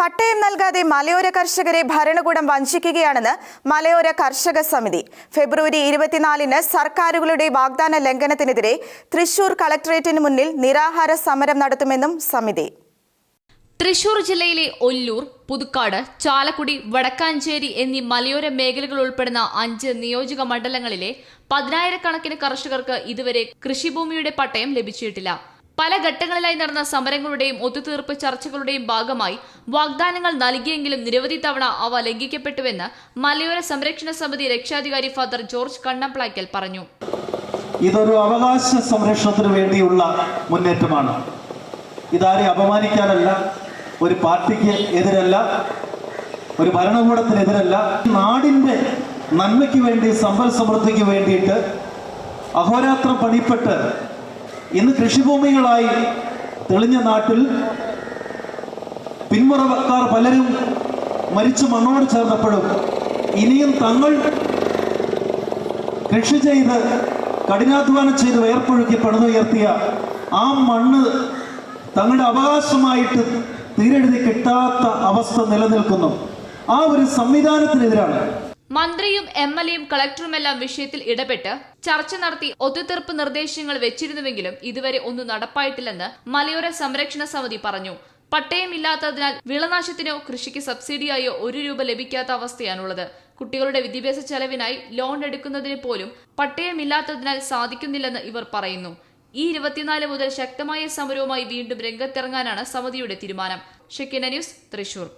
പട്ടയം നൽകാതെ മലയോര കർഷകരെ ഭരണകൂടം വഞ്ചിക്കുകയാണെന്ന് മലയോര കർഷക സമിതി. ഫെബ്രുവരി ഇരുപത്തിനാലിന് സർക്കാരുകളുടെ വാഗ്ദാന ലംഘനത്തിനെതിരെ തൃശൂർ കളക്ടറേറ്റിന് മുന്നിൽ നിരാഹാര സമരം നടത്തുമെന്നും സമിതി. തൃശൂർ ജില്ലയിലെ ഒല്ലൂർ പുതുക്കാട് ചാലക്കുടി വടക്കാഞ്ചേരി എന്നീ മലയോര മേഖലകൾ ഉൾപ്പെടുന്ന അഞ്ച് നിയോജക മണ്ഡലങ്ങളിലെ പതിനായിരക്കണക്കിന് കർഷകർക്ക് ഇതുവരെ കൃഷിഭൂമിയുടെ പട്ടയം ലഭിച്ചിട്ടില്ല. പല ഘട്ടങ്ങളിലായി നടന്ന സമരങ്ങളുടെയും ഒത്തുതീർപ്പ് ചർച്ചകളുടെയും ഭാഗമായി വാഗ്ദാനങ്ങൾ നൽകിയെങ്കിലും നിരവധി തവണ അവ ലംഘിക്കപ്പെട്ടുവെന്ന് മലയോര സംരക്ഷണ സമിതി രക്ഷാധികാരി ഫാദർ ജോർജ് കണ്ണംപ്ലാക്കൽ പറഞ്ഞു. ഇതൊരു അവകാശ സംരക്ഷണത്തിന് വേണ്ടിയുള്ള മുന്നേറ്റമാണ്. ഇതാരെ അപമാനിക്കാനല്ല ഒരു പാർട്ടിക്ക് എതിരല്ല ഒരു ഭരണകൂടത്തിനെതിരല്ല. നാടിന്റെ നന്മയ്ക്ക് വേണ്ടി സമ്പൽ സമൃദ്ധിക്ക് വേണ്ടിയിട്ട് അഹോരാത്രം പണിപ്പെട്ട് ഇന്ന് കൃഷിഭൂമികളായി തെളിഞ്ഞ നാട്ടിൽ പിന്മുറക്കാർ പലരും മരിച്ചു മണ്ണോട് ചേർന്നപ്പോഴും ഇനിയും തങ്ങൾ കൃഷി ചെയ്ത് കഠിനാധ്വാനം ചെയ്ത് വേർപ്പൊഴുക്കി പണിതുയർത്തിയ ആ മണ്ണ് തങ്ങളുടെ അവകാശമായിട്ട് തീരെഴുതി കിട്ടാത്ത അവസ്ഥ നിലനിൽക്കുന്നു. ആ ഒരു സംവിധാനത്തിനെതിരാണ് മന്ത്രിയും എം എൽ എയും കളക്ടറുമെല്ലാം വിഷയത്തിൽ ഇടപെട്ട് ചർച്ച നടത്തി ഒത്തുതീർപ്പ് നിർദ്ദേശങ്ങൾ വെച്ചിരുന്നുവെങ്കിലും ഇതുവരെ ഒന്നും നടപ്പായിട്ടില്ലെന്ന് മലയോര സംരക്ഷണ സമിതി പറഞ്ഞു. പട്ടയമില്ലാത്തതിനാൽ വിളനാശത്തിനോ കൃഷിക്ക് സബ്സിഡിയായോ ഒരു രൂപ ലഭിക്കാത്ത അവസ്ഥയാണുള്ളത്. കുട്ടികളുടെ വിദ്യാഭ്യാസ ചെലവിനായി ലോൺ എടുക്കുന്നതിന് പോലും പട്ടയമില്ലാത്തതിനാൽ സാധിക്കുന്നില്ലെന്ന് ഇവർ പറയുന്നു. ഈ ഇരുപത്തിനാല് മുതൽ ശക്തമായ സമരവുമായി വീണ്ടും രംഗത്തിറങ്ങാനാണ് സമിതിയുടെ തീരുമാനം. ഷെക്കിന ന്യൂസ് തൃശൂർ.